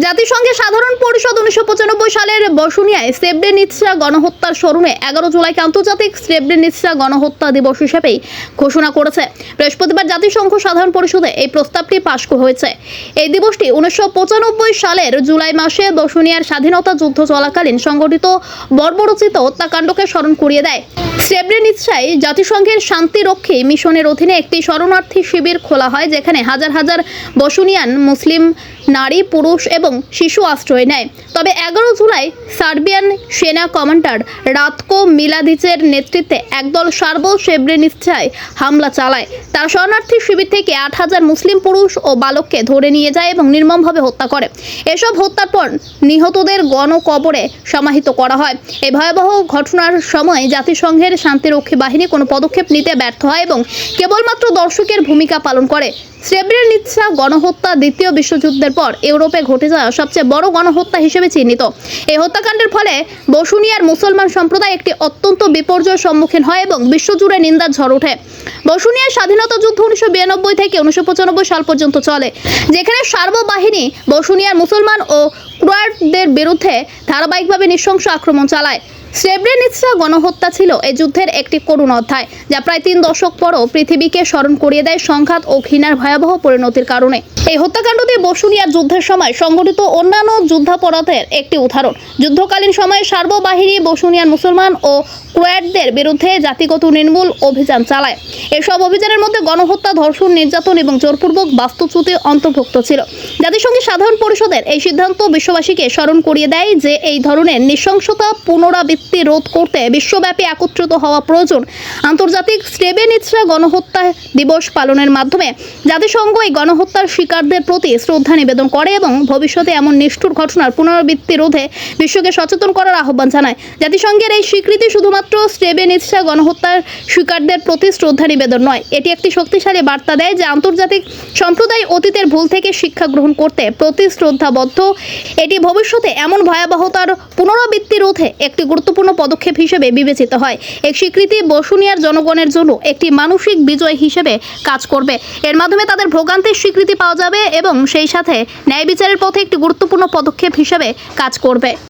জাতিসংঘের সাধারণ পরিষদ উনিশশো পঁচানব্বই সালের বসুনিয়ায় স্রেবরেনিৎসা গণহত্যার স্মরণে এগারো জুলাইকে আন্তর্জাতিক স্রেবরেনিৎসা গণহত্যা দিবস হিসেবেই ঘোষণা করেছে। বৃহস্পতিবার জাতিসংঘ সাধারণ পরিষদে এই প্রস্তাবটি পাশ হয়েছে। এই দিবসটি উনিশশো পঁচানব্বই সালের জুলাই মাসে বসুনিয়ার স্বাধীনতা যুদ্ধ চলাকালীন সংগঠিত বর্বরচিত হত্যাকাণ্ডকে স্মরণ করিয়ে দেয়। স্রেবরেনিৎসায় জাতিসংঘের শান্তিরক্ষী মিশনের অধীনে একটি শরণার্থী শিবির খোলা হয়, যেখানে হাজার হাজার বসুনিয়ান মুসলিম নারী, পুরুষ এবং শিশু আশ্রয় নেয়। তবে এগারো জুলাই সার্বিয়ান সেনা কমান্ডার রাতকো মিলাদিচের নেতৃত্বে একদল সার্ব সেব্রেনিচ্ছায় হামলা চালায়। তার শরণার্থী শিবির থেকে আট হাজার মুসলিম পুরুষ ও বালককে ধরে নিয়ে যায় এবং নির্মমভাবে হত্যা করে। এসব হত্যার পর নিহতদের গণকবরে সমাহিত করা হয়। এই ভয়াবহ ঘটনার সময় জাতিসংঘের শান্তিরক্ষী বাহিনী কোনো পদক্ষেপ নিতে ব্যর্থ হয় এবং কেবলমাত্র দর্শকের ভূমিকা পালন করে। স্রেব্রেনিৎসা গণহত্যা দ্বিতীয় বিশ্বযুদ্ধের পর ইউরোপে ঘটে যাওয়া সবচেয়ে বড় গণহত্যা হিসেবে চিহ্নিত। এই হত্যাকাণ্ডের ফলে বসুনিয়ার মুসলমান সম্প্রদায় একটি অত্যন্ত বিপর্যয়ের সম্মুখীন হয় এবং বিশ্বজুড়ে নিন্দার ঝড় ওঠে। বসুনিয়ার স্বাধীনতা যুদ্ধ উনিশশো বিরানব্বই থেকে উনিশশো পঁচানব্বই সাল পর্যন্ত চলে, যেখানে সার্ববাহিনী বসুনিয়ার মুসলমান ও ক্রোয়াটদের বিরুদ্ধে ধারাবাহিকভাবে নৃশংস আক্রমণ চালায়। স্রেব্রেনিৎসা গণহত্যা ছিল এই যুদ্ধের একটি করুণ অধ্যায়, যা প্রায় তিন দশক পরও পৃথিবীকে স্মরণ করিয়ে দেয় সংঘাত ও ঘৃণার ভয়াবহ পরিণতির কারণে। এই হত্যাকাণ্ডটি বসুনিয়ার যুদ্ধের সময় সংঘটিত অন্যান্য যুদ্ধাপরাধের একটি উদাহরণ। যুদ্ধকালীন সময়ে সার্ববাহিনী বসুনিয়ার মুসলমান ও ক্রোয়াটদের বিরুদ্ধে জাতিগত নির্মূল অভিযান চালায়। এসব অভিযানের মধ্যে গণহত্যা, ধর্ষণ, নির্যাতন এবং জোরপূর্বক বাস্তুচ্যুতি অন্তর্ভুক্ত ছিল। জাতিসংঘের সাধারণ পরিষদের এই সিদ্ধান্ত বিশ্ববাসীকে স্মরণ করিয়ে দেয় যে এই ধরনের নৃশংসতা পুনরাবৃত্তি রোধ করতে বিশ্বব্যাপী একত্রিত হওয়া প্রয়োজন। আন্তর্জাতিক স্টেবেনিৎসা গণহত্যা দিবস পালনের মাধ্যমে। জাতিসংঘ এই গণহত্যার শিকারদের প্রতি শ্রদ্ধা নিবেদন করে এবং ভবিষ্যতে এমন নিষ্ঠুর ঘটনার পুনরাবৃত্তি রোধে বিশ্বকে সচেতন করার আহ্বান জানায়। জাতিসংঘের এই স্বীকৃতি শুধুমাত্র স্টেবেনিৎসা গণহত্যার শিকারদের প্রতি শ্রদ্ধা নিবেদন নয়। এটি একটি শক্তিশালী বার্তা দেয় যে আন্তর্জাতিক সম্প্রদায় অতীতের ভুল থেকে শিক্ষা গ্রহণ করতে প্রতি শ্রদ্ধাবদ্ধ এটি ভবিষ্যতে এমন ভয়াবহতার পুনরাবৃত্তি রোধে একটি গুরুত্বপূর্ণ পদক্ষেপ হিসেবে বিবেচিত হয়। এই স্বীকৃতি বসুনিয়ার জনগণের জন্য একটি মানসিক বিজয় হিসেবে কাজ করবে। এর মাধ্যমে তাদের ভোগান্তির স্বীকৃতি পাওয়া যাবে এবং সেই সাথে ন্যায় বিচারের পথে একটি গুরুত্বপূর্ণ পদক্ষেপ হিসেবে কাজ করবে।